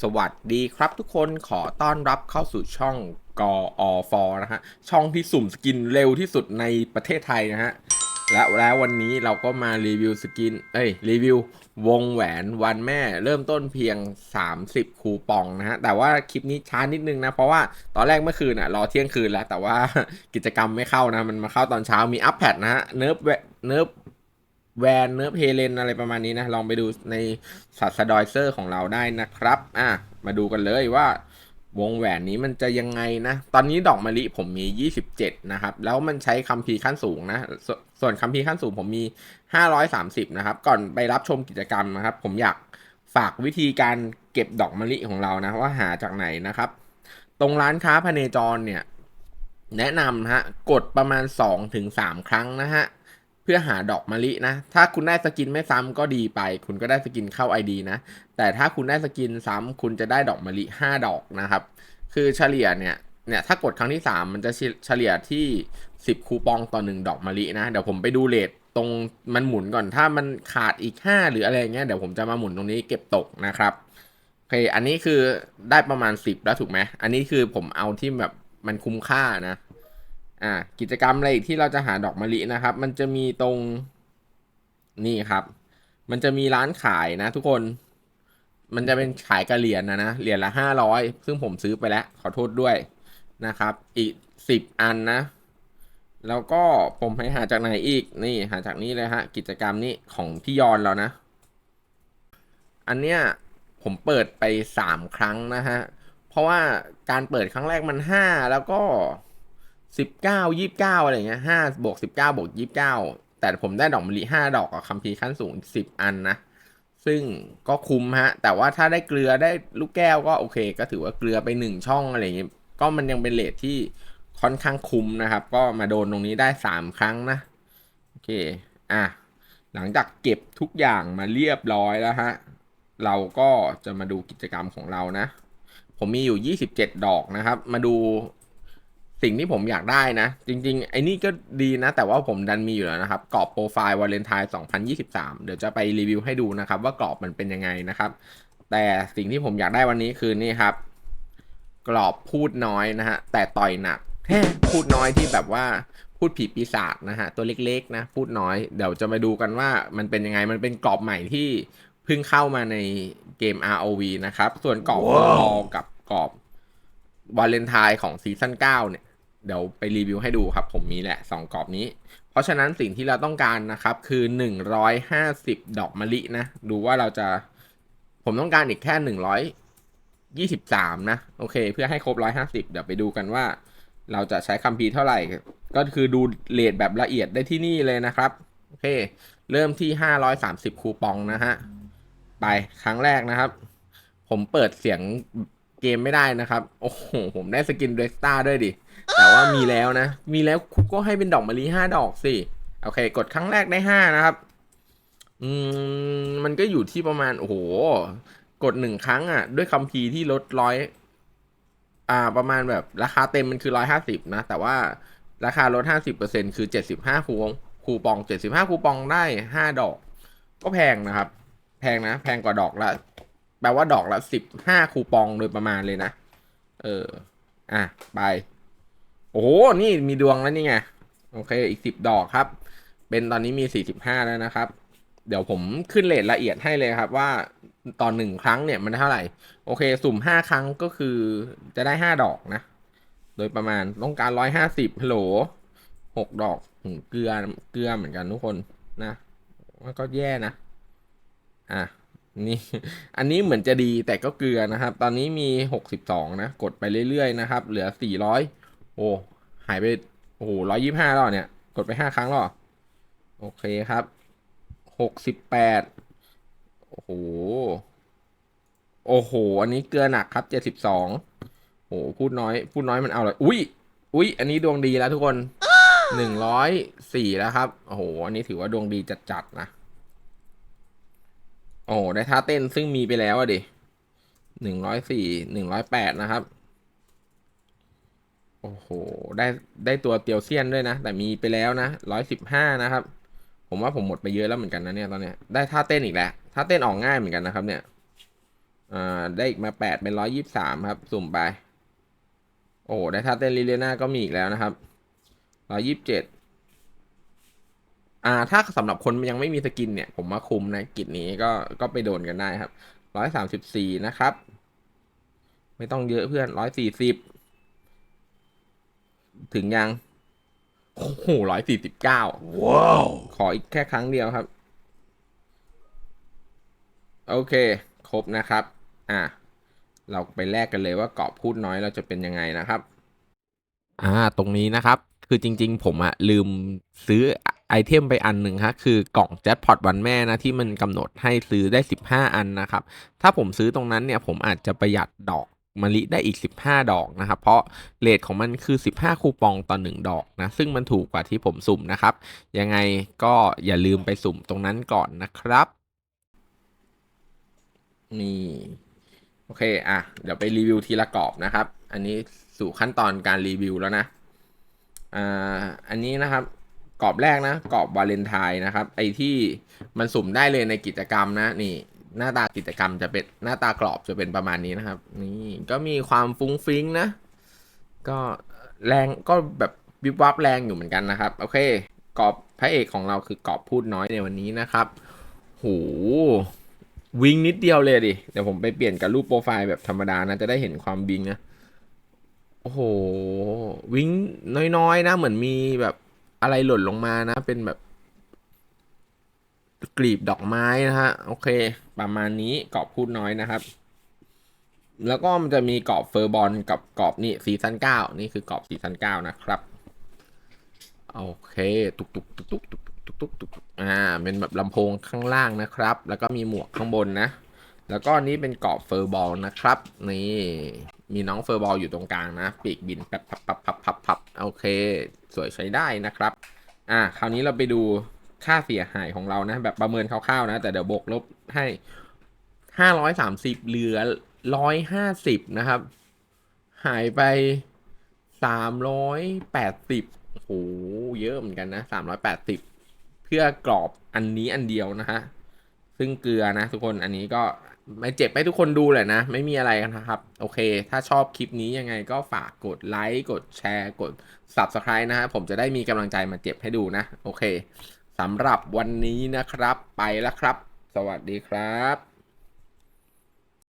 สวัสดีครับทุกคนขอต้อนรับเข้าสู่ช่องกออฟนะฮะ ช่องที่สุ่มสกินเร็วที่สุดในประเทศไทยนะฮะ และแล้ววันนี้เราก็มารีวิวสกิน เอ้ย รีวิว วงแหวนวันแม่เริ่มต้นเพียง 30 คูปองนะฮะ แต่ว่าคลิปนี้ช้านิดนึงนะ เพราะว่าตอนแรกเมื่อคืนอะรอเที่ยงคืนแล้ว แต่ว่ากิจกรรมไม่เข้านะ มันมาเข้าตอนเช้ามีอัปแพดนะฮะเนิร์ฟเนิร์ฟ แวนเนิร์ฟเฮเลนอะไรประมาณนี้นะ ลองไปดูในสัตว์สดอยเซอร์ของเราได้นะครับ อะ มาดูกันเลยว่าวงแหวนนี้มันจะยังไงนะ ตอนนี้ดอกมะลิผมมี 27 นะครับ แล้วมันใช้คัมภีร์ขั้นสูงนะสส่วนคัมภีร์ขั้นสูงผมมี 530 นะครับ ก่อนไปรับชมกิจกรรมนะครับ ผมอยากฝากวิธีการเก็บดอกมะลิของเรานะ ว่าหาจากไหนนะครับ ตรงร้านค้าพเนจรเนี่ย แนะนำนะฮะ กดประมาณ 2-3 ครั้งนะฮะ เพื่อหาดอกมะลินะ ถ้าคุณได้สกินไม่ซ้ำก็ดีไป คุณก็ได้สกินเข้า ID นะ แต่ถ้าคุณได้สกินซ้ำคุณจะได้ดอกมะลิ 5 ดอกนะครับ คือเฉลี่ยเนี่ยเนี่ยถ้ากดครั้งที่ 3 มันจะเฉลี่ยที่ 10 คูปองต่อ 1 ดอกมะลินะ เดี๋ยวผมไปดูเลทตรงมันหมุนก่อนถ้ามันขาดอีก 5 หรืออะไรเงี้ยเดี๋ยวผมจะมาหมุนตรงนี้เก็บตกนะครับโอเคอันนี้คือได้ประมาณ 10 แล้วถูกไหมอันนี้คือผมเอาที่แบบมันคุ้มค่านะ อ่ากิจกรรมอะไรอีกที่เราจะหาดอกมะลินะครับ มันจะมีตรงนี่ครับ มันจะมีร้านขายนะ ทุกคน มันจะเป็นขายกระเหรียญนะนะเหรียญละห้าร้อยซึ่งผมซื้อไปแล้ว ขอโทษด้วยนะครับ อีกสิบอันนะ แล้วก็ผมให้หาจากไหนอีกนี่หาจากนี้เลยฮะ กิจกรรมนี้ของพี่ยอนแล้วนะ อันเนี้ยผมเปิดไปสามครั้งนะฮะ เพราะว่าการเปิดครั้งแรกมันห้าแล้วก็ สิบเก้ายี่บเก้าอะไรเงี้ยห้าบวกสิบเก้าบวกยี่บเก้าแต่ผมได้ดอกมะลิห้าดอกกับคัมภีร์ขั้นสูงสิบอันนะ ซึ่งก็คุ้มฮะ แต่ว่าถ้าได้เกลือได้ลูกแก้วก็โอเค ก็ถือว่าเกลือไปหนึ่งช่องอะไรเงี้ยก็มันยังเป็นเลทที่ค่อนข้างคุ้มนะครับ ก็มาโดนตรงนี้ได้สามครั้งนะโอเคอะหลังจากเก็บทุกอย่างมาเรียบร้อยแล้วฮะเราก็จะมาดูกิจกรรมของเรานะ ผมมีอยู่ 27 ดอกนะครับ มาดู สิ่งที่ผมอยากได้นะ จริง ๆ ไอ้นี่ก็ดีนะ แต่ว่าผมดันมีอยู่แล้วนะครับกรอบโปรไฟล์วาเลนไทน์2023 เดี๋ยวจะไปรีวิวให้ดูนะครับ ว่ากรอบมันเป็นยังไงนะครับ แต่สิ่งที่ผมอยากได้วันนี้คือนี่ครับ กรอบพูดน้อยนะฮะแต่ต่อยหนักพูดน้อยที่แบบว่าพูดผีปีศาจนะฮะตัวเล็กๆนะพูดน้อยเดี๋ยวจะมาดูกันว่ามันเป็นยังไงมันเป็นกรอบใหม่ที่เพิ่งเข้ามาในเกม ROV นะครับ ส่วนกรอบว้าวพอกับกรอบวาเลนไทน์ของซีซั่น9เนี่ย เดี๋ยวไปรีวิวให้ดูครับ ผมมีแหละสองกรอบนี้ เพราะฉะนั้นสิ่งที่เราต้องการนะครับ คือ 150 ดอกมะลินะ ดูว่าเราจะ ผมต้องการอีกแค่ 123 นะ โอเค เพื่อให้ครบ 150 เดี๋ยวไปดูกันว่า เราจะใช้คัมภีร์เท่าไหร่ ก็คือดูเลทแบบละเอียดได้ที่นี่เลยนะครับ โอเค เริ่มที่ 530 คูปองนะฮะ ไปครั้งแรกนะครับ ผมเปิดเสียงเกมไม่ได้นะครับ โอ้โห ผมได้สกินเดสตาด้วยดิ แต่ว่ามีแล้วนะ มีแล้วคุณก็ให้เป็นดอกมะลิห้าดอกสิ โอเค กดครั้งแรกได้ห้านะครับ อืม มันก็อยู่ที่ประมาณ โอ้โห กดหนึ่งครั้งอะ ด้วยคัมภีร์ที่ลดร้อย อ่า ประมาณแบบราคาเต็มมันคือร้อยห้าสิบนะ แต่ว่าราคาลดห้าสิบเปอร์เซ็นคือเจ็ดสิบห้าคูปองคูปองเจ็ดสิบห้าคูปองได้ห้าดอก ก็แพงนะครับ แพงนะ แพงกว่าดอกละแปลว่าดอกละสิบห้าคูปองโดยประมาณเลยนะ เออ อะ ไป อ้โห นี่มีดวงแล้วนี่ไง โอเค อีกสิบดอกครับ เป็นตอนนี้มีสี่สิบห้าแล้วนะครับ เดี๋ยวผมขึ้นเลทละเอียดให้เลยครับว่าตอนหนึ่งครั้งเนี่ยมันเท่าไหร่ โอเค สุ่มห้าครั้งก็คือจะได้ห้าดอกนะ โดยประมาณต้องการร้อยห้าสิบฮัลโหลหกดอกเกลือเกลือเหมือนกันทุกคนนะมันก็แย่นะ อะนี่อันนี้เหมือนจะดีแต่ก็เกลือนะครับ ตอนนี้มีหกสิบสองนะ กดไปเรื่อยๆนะครับ เหลือสี่ร้อยโอ้ หายไป โอ้โหร้อยยี่ห้าแล้วเหรอเนี่ย กดไปห้าครั้งแล้วเหรอโอเคครับ หกสิบแปด โอ้โห โอ้โห อันนี้เกลือหนักครับเจ็ดสิบสองโอ้พูดน้อย พูดน้อยมันเอาเลย อุ้ย อุ้ย อันนี้ดวงดีแล้วทุกคนหนึ่งร้อยสี่แล้วครับ โอ้โห อันนี้ถือว่าดวงดีจัดๆนะ โอ้ได้ท่าเต้นซึ่งมีไปแล้วอะดิหนึ่งร้อยสี่ หนึ่งร้อยแปดนะครับ โอ้โห ได้ได้ตัวเตียวเซียนด้วยนะ แต่มีไปแล้วนะร้อยสิบห้านะครับ ผมว่าผมหมดไปเยอะแล้วเหมือนกันนะเนี่ยตอนเนี้ย ได้ท่าเต้นอีกแล้ว ท่าเต้นออกง่ายเหมือนกันนะครับ เนี่ย อ่า ได้อีกมาแปดเป็นร้อยยี่สามครับ สุ่มไป โอ้ได้ท่าเต้นลิเลียนาก็มีอีกแล้วนะครับร้อยยี่สิบเจ็ด อ่า ถ้าสำหรับคนยังไม่มีสกินเนี่ย ผมว่าคุมนะกิจนี้ก็ก็ไปโดนกันได้ครับร้อยสามสิบสี่นะครับ ไม่ต้องเยอะเพื่อนร้อยสี่สิบ ถึงยัง โอ้โหร้อยสี่สิบเก้าว้าว ขออีกแค่ครั้งเดียวครับ โอเค ครบนะครับ อะ เราไปแลกกันเลยว่ากรอบพูดน้อยเราจะเป็นยังไงนะครับ อ่า ตรงนี้นะครับ คือจริง ๆ ผมอะลืมซื้อไอเทมไปอันหนึ่งฮะคือกล่องแจ็คพอตวันแม่นะที่มันกำหนดให้ซื้อได้ 15 อันนะครับ ถ้าผมซื้อตรงนั้นเนี่ยผมอาจจะประหยัดดอก มะลิได้อีก 15 ดอกนะครับ เพราะเลทของมันคือ 15 คูปองต่อ 1 ดอกนะ ซึ่งมันถูกกว่าที่ผมสุ่มนะครับ ยังไงก็อย่าลืมไปสุ่มตรงนั้นก่อนนะครับ นี่ โอเค อะ เดี๋ยวไปรีวิวทีละกรอบนะครับ อันนี้สู่ขั้นตอนการรีวิวแล้วนะ อ่า อันนี้นะครับกรอบแรกนะกรอบวาเลนไทน์นะครับ ไอที่มันสุ่มได้เลยในกิจกรรมนะ นี่ หน้าตากิจกรรมจะเป็นหน้าตากรอบจะเป็นประมาณนี้นะครับ นี่ก็มีความฟุ้งฟิ้งนะ ก็แรงก็แบบวิบวับแรงอยู่เหมือนกันนะครับ โอเคกรอบพระเอกของเราคือกรอบพูดน้อยในวันนี้นะครับโหวิงนิดเดียวเลยดิ เดี๋ยวผมไปเปลี่ยนกับรูปโปรไฟล์แบบธรรมดานะจะได้เห็นความวิงนะ โอ้โห วิงน้อยๆนะ เหมือนมีแบบอะไรหล่นลงมานะ เป็นแบบ กลีบดอกไม้นะฮะโอเค ประมาณนี้กรอบพูดน้อยนะครับ แล้วก็มันจะมีกรอบเฟอร์บอลกับกรอบนี่ซีซั่นเก้านี่คือกรอบซีซั่นเก้านะครับโอเคตุกตุกตุกตุกตุกตุกตุกตุกตุกอ่าเป็นแบบลำโพงข้างล่างนะครับ แล้วก็มีหมวกข้างบนนะ แล้วก็อันนี้เป็นกรอบเฟอร์บอลนะครับ นี่มีน้องเฟอร์บอลอยู่ตรงกลางนะ ปีกบินปับปับปับปับปับปับโอเค สวยใช้ได้นะครับ อ่าคราวนี้เราไปดู ค่าเสียหายของเรานะ แบบประเมินคร่าวๆนะ แต่เดี๋ยวบวกลบให้ห้าร้อยสามสิบเหลือร้อยห้าสิบนะครับ หายไปสามร้อยแปดสิบโหเยอะเหมือนกันนะสามร้อยแปดสิบเพื่อกรอบอันนี้อันเดียวนะฮะซึ่งเกลือนะทุกคนอันนี้ก็ไม่เจ็บให้ทุกคนดูแหละนะ ไม่มีอะไรกันนะครับ โอเค ถ้าชอบคลิปนี้ยังไงก็ฝากกดไลค์กดแชร์กด Subscribe นะฮะผมจะได้มีกำลังใจมาเจ็บให้ดูนะ โอเค สำหรับวันนี้นะครับ ไปแล้วครับ สวัสดีครับ